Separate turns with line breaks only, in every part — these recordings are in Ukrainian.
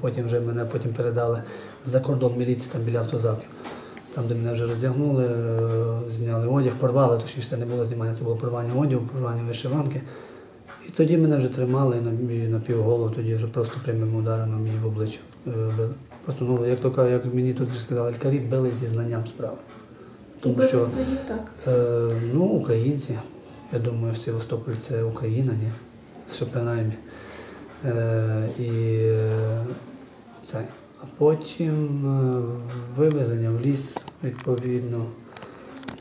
Потім вже мене потім передали за кордон міліції там біля автозаків. Там, де мене вже роздягнули, е, зняли одяг, порвали, точніше це не було знімання, це було порвання одягу, порвання вишиванки. І тоді мене вже тримали і на, на півголову, тоді вже просто прямими ударами мені в обличчя е, били. Просто, ну, як, то, як мені тут вже сказали лікарі, били зі знанням справи. Тому
били
що
свої так.
Е, ну, українці. Я думаю, Севастополь це Україна, ні? Що принаймні. Е, і це. А потім е, вивезення в ліс, відповідно.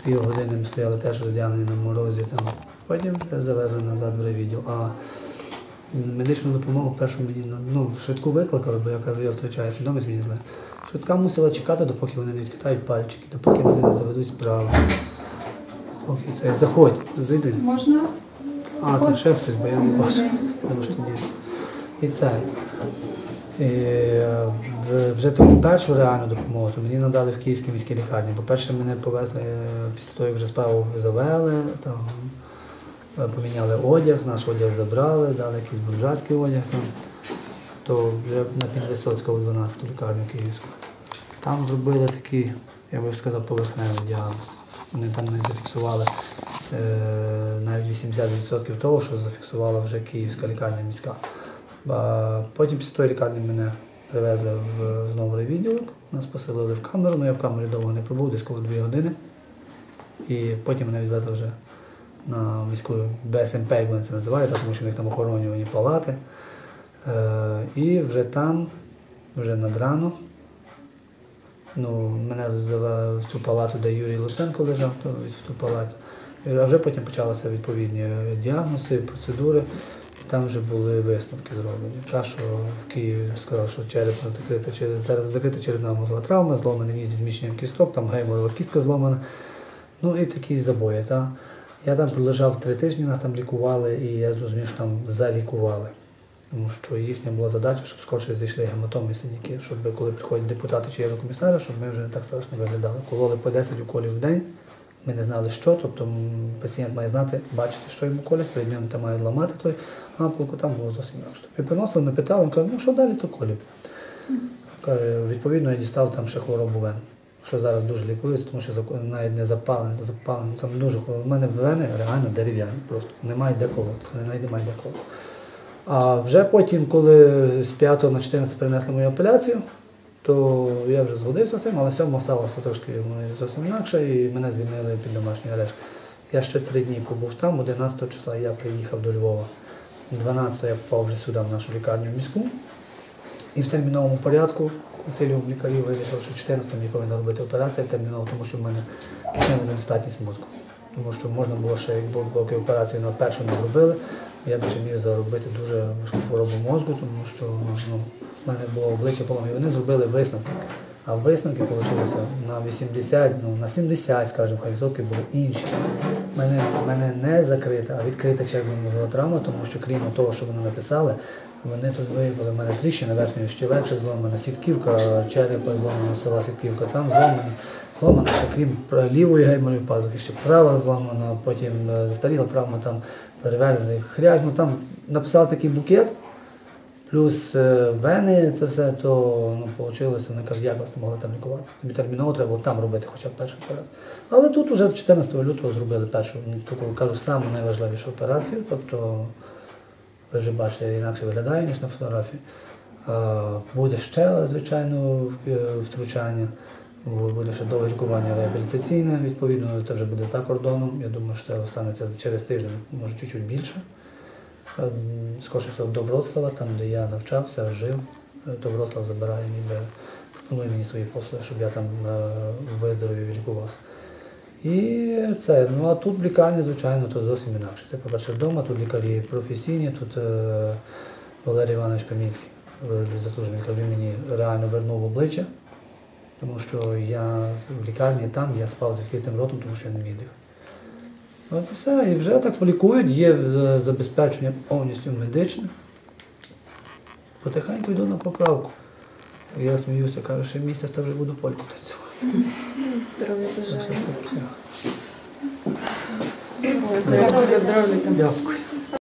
Півгодини ми стояли теж роздягнені на морозі. Там. Потім вже завезли назад в райвідділ. А медичну допомогу першу мені ну, в швидку викликали, бо я кажу, я втрачаю свідомість, мені зле. Швидка мусила чекати, допоки вони не відкидають пальчики, допоки вони не заведуть справу. Поки це заходь, зайди.
Можна?
А, там ще хтось, бо я не бачу. Тому що тоді. І це. Е, вже таку першу реальну допомогу то мені надали в Київській міській лікарні. По-перше, мене повезли е, після того, як вже справу завели, там, е, поміняли одяг, наш одяг забрали, дали якийсь буржатський одяг там. То вже на Підвисоцького в 12 лікарню Київську. Там зробили такий, я би сказав, поверхневий діагноз. Вони там не зафіксували навіть 80% того, що зафіксувала вже Київська лікарня міська. Потім після тої лікарні мене привезли в знову в відділок, нас поселили в камеру, ну я в камері довго не пробув, десь коло 2 години. І потім мене відвезли вже на міську БСМП, як вони це називають, тому що в них там охоронювані палати. Е, і вже там, вже над рано, ну, мене завели в цю палату, де Юрій Луценко лежав, то в ту палату. А вже потім почалися відповідні діагнози, процедури. Там вже були висновки зроблені. Та, що в Києві сказав, що черепна закрита, чер- зараз закрита черепна мозгова травма, зломаний мізі зміщенням кісток, там гейморова кістка зломана. Ну і такі забої. Та. Я там пролежав три тижні, нас там лікували, і я зрозумів, що там залікували. Тому що їхня була задача, щоб скорше зійшли гематоми синяки, щоб коли приходять депутати чи єврокомісари, щоб ми вже не так страшно виглядали. Кололи по 10 уколів в день, ми не знали, що, тобто пацієнт має знати, бачити, що йому колять, перед ним там мають ламати той ампулку, там було зовсім інакше. І приносили, ми питали, він каже, ну що далі, то колів. Відповідно, я дістав там ще хворобу вен, що зараз дуже лікується, тому що навіть не запалення, запалення, там дуже. У мене вени реально дерев'яні, просто немає де колоти, немає де колоти. А вже потім, коли з 5 на 14 перенесли мою апеляцію, то я вже згодився з цим, але 7 сталося трошки ну, зовсім інакше, і мене звільнили під домашній арешт. Я ще три дні побув там, 11 числа я приїхав до Львова. 12 я попав вже сюди, в нашу лікарню міську. І в терміновому порядку консиліум лікарів вирішив, що 14 мені повинна робити операція терміново, тому що в мене киснева недостатність мозку. Тому що можна було ще, якби поки операцію на першу не зробили, я б ще міг заробити дуже важку хворобу мозку, тому що ну, в мене було обличчя поломане. І Вони зробили висновки. А висновки вийшли на 80, ну на 70, скажімо, хай відсотки були інші. У мене, мене не закрита, а відкрита червона травма, тому що крім того, що вони написали, вони тут виявили в мене тріщина верхньої щелепи зломана, сітківка, черепа зломана, села сітківка, там зломані. Зломана ще крім лівої гейморів пазухи, ще права зломана, потім е, застаріла травма, там переведений хрящ. Ну там написали такий букет, плюс е, вени, це все, то ну, вийшло, вони кажуть, як вас не могли там лікувати. Тобі терміново треба було там робити хоча б першу операцію. Але тут вже 14 лютого зробили першу, ну, таку кажу, саму найважливішу операцію. Тобто ви вже бачите, інакше виглядає, ніж на фотографії. Буде ще, звичайно, е, втручання, буде ще довге лікування реабілітаційне, відповідно, це вже буде за кордоном. Я думаю, що це станеться через тиждень, може чуть-чуть більше. Ем, Скоріше всього до Вроцлава, там, де я навчався, жив. Е, То Вроцлав забирає ніби, пропонує мені свої послуги, щоб я там е, виздоровів і лікувався. І це, ну а тут в лікарні, звичайно, то зовсім інакше. Це, по-перше, вдома, тут лікарі професійні, тут е, Валерій Іванович Камінський, е, заслужений лікар, він мені реально вернув обличчя, тому що я в лікарні там я спав з відкритим ротом, тому що я не міг. От і все, і вже так полікують, є е, забезпечення повністю медичне. Потихеньку йду на поправку. Я сміюся, кажу, що місяць та вже буду польку танцювати.
Здоров'я бажаю. Здоров'я, здоров'я.
Дякую.